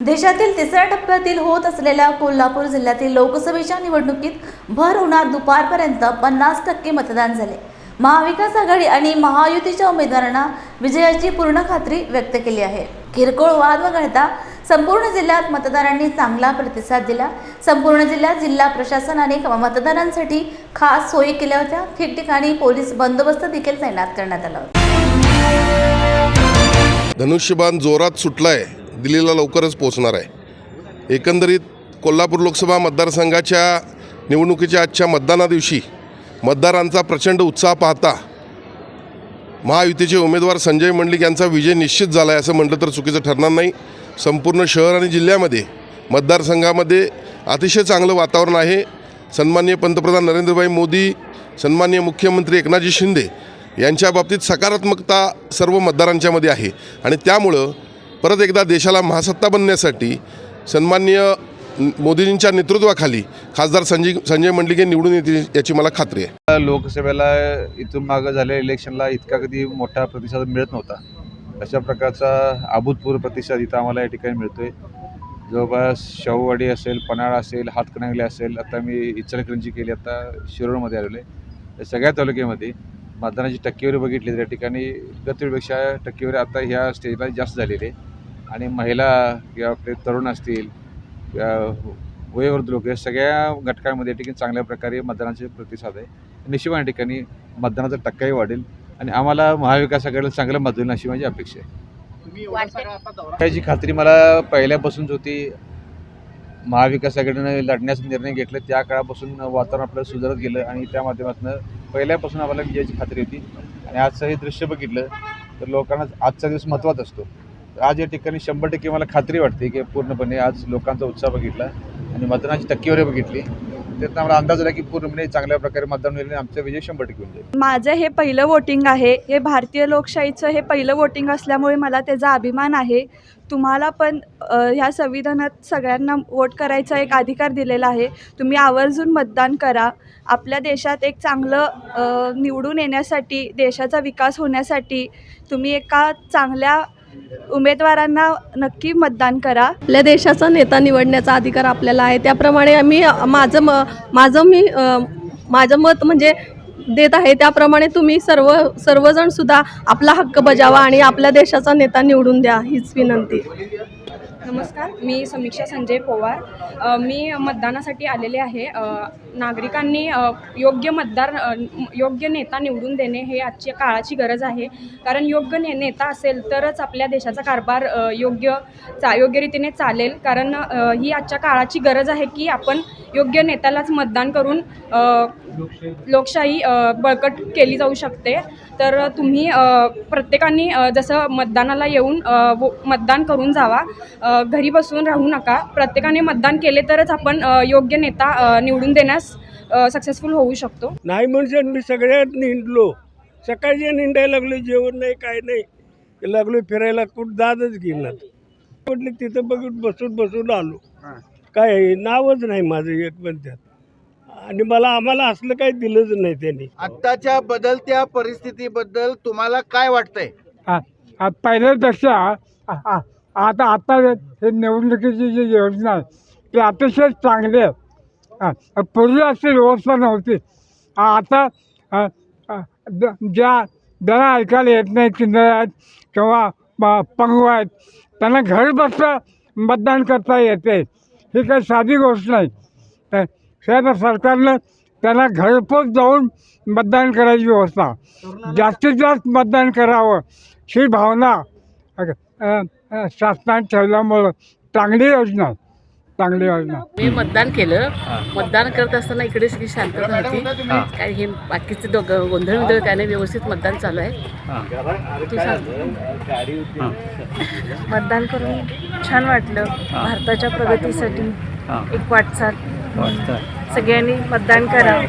देशातील तिसऱ्या टप्प्यातील होत असलेल्या कोल्हापूर जिल्ह्यातील लोकसभेच्या निवडणुकीत भर उन्हात दुपारपर्यंत पन्नास टक्के मतदान झाले. महाविकास आघाडी आणि महायुतीच्या उमेदवारांना विजयाची पूर्ण खात्री व्यक्त केली आहे. किरकोळ वाद वगळता संपूर्ण जिल्ह्यात मतदारांनी चांगला प्रतिसाद दिला. संपूर्ण जिल्ह्यात जिल्हा प्रशासनाने मतदारांसाठी खास सोयी केल्या होत्या. ठिकठिकाणी पोलीस बंदोबस्त देखील तैनात करण्यात आला होता. धनुष्यबाण जोरात सुटलाय. दिल्लीला लवकरच पोहोचणार आहे. एकंदरीत कोल्हापूर लोकसभा मतदारसंघाच्या निवडणुकीच्या आजच्या मतदाना दिवशी मतदारांचा प्रचंड उत्साह पाहता महायुतीचे उमेदवार संजय मंडलिक यांचा विजय निश्चित झाला आहे असं म्हटलं तर चुकीचं ठरणार नाही. संपूर्ण शहर आणि जिल्ह्यामध्ये मतदारसंघामध्ये अतिशय चांगलं वातावरण आहे. सन्माननीय पंतप्रधान नरेंद्रभाई मोदी सन्माननीय मुख्यमंत्री एकनाथजी शिंदे यांच्या बाबतीत सकारात्मकता सर्व मतदारांच्यामध्ये आहे आणि त्यामुळं परत एकदा देशाला महासत्ता बनण्यासाठी सन्माननीय मोदींच्या नेतृत्वाखाली खासदार संजय संजय मंडलिके निवडून येतील याची मला खात्री आहे. लोकसभेला इथून मागं झालेल्या इलेक्शनला इतका कधी मोठा प्रतिसाद मिळत नव्हता. अशा प्रकारचा अभूतपूर्व प्रतिसाद इथं आम्हाला या ठिकाणी मिळतो आहे जवळपास शाहूवाडी असेल पन्हाळा असेल हातकणंगले असेल आता मी इचलकरंजी केली आता शिरोडमध्ये आलेलो आहे. सगळ्या तालुक्यामध्ये मतदानाची टक्केवारी बघितली तर या ठिकाणी गतवेळीपेक्षा टक्केवारी आता ह्या स्टेजला जास्त झालेली आहे. आणि महिला किंवा आपले तरुण असतील किंवा वयोवृद्ध लोक या सगळ्या घटकांमध्ये या ठिकाणी चांगल्या प्रकारे मतदानाचे प्रतिसाद आहे. निश्चितपणे या ठिकाणी मतदानाचा टक्काही वाढेल आणि आम्हाला महाविकास आघाडीला चांगलं मत होईल अशी माझी अपेक्षा आहे. याची खात्री मला पहिल्यापासूनच होती महाविकास आघाडीनं लढण्याचा निर्णय घेतला त्या काळापासून वातावरण आपलं सुधारत गेलं आणि त्या माध्यमातून पहिल्यापासून आम्हाला विजयाची खात्री होती. आणि आजचं हे दृश्य बघितलं तर लोकांना आजचा दिवस महत्त्वाचा असतो. आज या ठिकाणी शंभर टक्के मला खात्री वाटते की पूर्णपणे आज लोकांचा उत्साह बघितला आणि मतदानाची टक्केवारी बघितली. त्यातनं आम्हाला अंदाज आला की पूर्णपणे चांगल्या प्रकारे मतदान होईल आणि आमचा विजय शंभर टक्के होऊन जाईल. माझं हे पहिलं वोटिंग आहे. हे भारतीय लोकशाहीचं हे पहिलं वोटिंग असल्यामुळे मला त्याचा अभिमान आहे. तुम्हाला पण ह्या संविधानात सगळ्यांना वोट करायचा एक अधिकार दिलेला आहे. तुम्ही आवर्जून मतदान करा. आपल्या देशात एक चांगलं निवडून येण्यासाठी देशाचा विकास होण्यासाठी तुम्ही एका चांगल्या उमेदवारांना नक्की मतदान करा. आपल्या देशाचा नेता निवडण्याचा अधिकार आपल्याला आहे. त्याप्रमाणे आम्ही माझं म माझं मी माझं मत म्हणजे देत आहे. त्याप्रमाणे तुम्ही सर्व सर्वजण सुद्धा आपला हक्क बजावा आणि आपल्या देशाचा नेता निवडून द्या हीच विनंती. नमस्कार मी समीक्षा संजय पवार. मी मतदानासाठी आलेले आहे. नागरिकांनी योग्य मतदार योग्य नेता निवडून देणे हे आजच्या काळाची गरज आहे. कारण योग्य ने नेता असेल तरच आपल्या देशाचा कारभार योग्य चा योग्य रीतीने चालेल. कारण ही आजच्या काळाची गरज आहे की आपण योग्य नेत्यालाच मतदान करून लोकशाही बळकट केली जाऊ शकते. तर तुम्ही अ, प्रत्येकाने जसं मतदानाला येऊन मतदान करून जावा. घरी बसून राहू नका. प्रत्येकाने मतदान केले तरच आपण योग्य नेता निवडून देण्यास सक्सेसफुल होऊ शकतो. नाही म्हणजे मी सगळ्यात निंडलो. सकाळचे निंडायला लागलो जेवण नाही काय नाही. लागलो फिरायला कुठं दादच घेणार म्हटलं तिथं बघून बसून बसून आलो. काय नावच नाही माझं एक पण त्यात. आणि मला आम्हाला असलं काही दिलंच नाही त्यांनी. आत्ताच्या बदलत्या परिस्थितीबद्दल तुम्हाला काय वाटतंय? पहिल्यापेक्षा आ- आ- आता आता हे निवडणुकीची जी योजना आहे ती अतिशय चांगली आहे. हा, पूर्वी अशी व्यवस्था नव्हती. आता ज्या ज्यांना ऐकायला येत नाही किंदळ आहेत किंवा पंगू आहेत त्यांना घर बसता मतदान करता येते. ही काही साधी गोष्ट नाही. तर सरकारनं त्यांना घरपोच जाऊन मतदान करायची व्यवस्था. जास्तीत जास्त मतदान करावं ही भावना शासनात शासनाने ठेवल्यामुळं चांगली योजना आहे. चांगली योजना मी मतदान केलं. मतदान करत असताना इकडे सगळी शांतता होती. काय हे बाकीचे दोघं गोंधळ गोंधळ त्याने व्यवस्थित मतदान चालू आहे. तू सांग. मतदान करून छान वाटलं. भारताच्या प्रगतीसाठी एक वाटचाल. सगळ्यांनी मतदान करा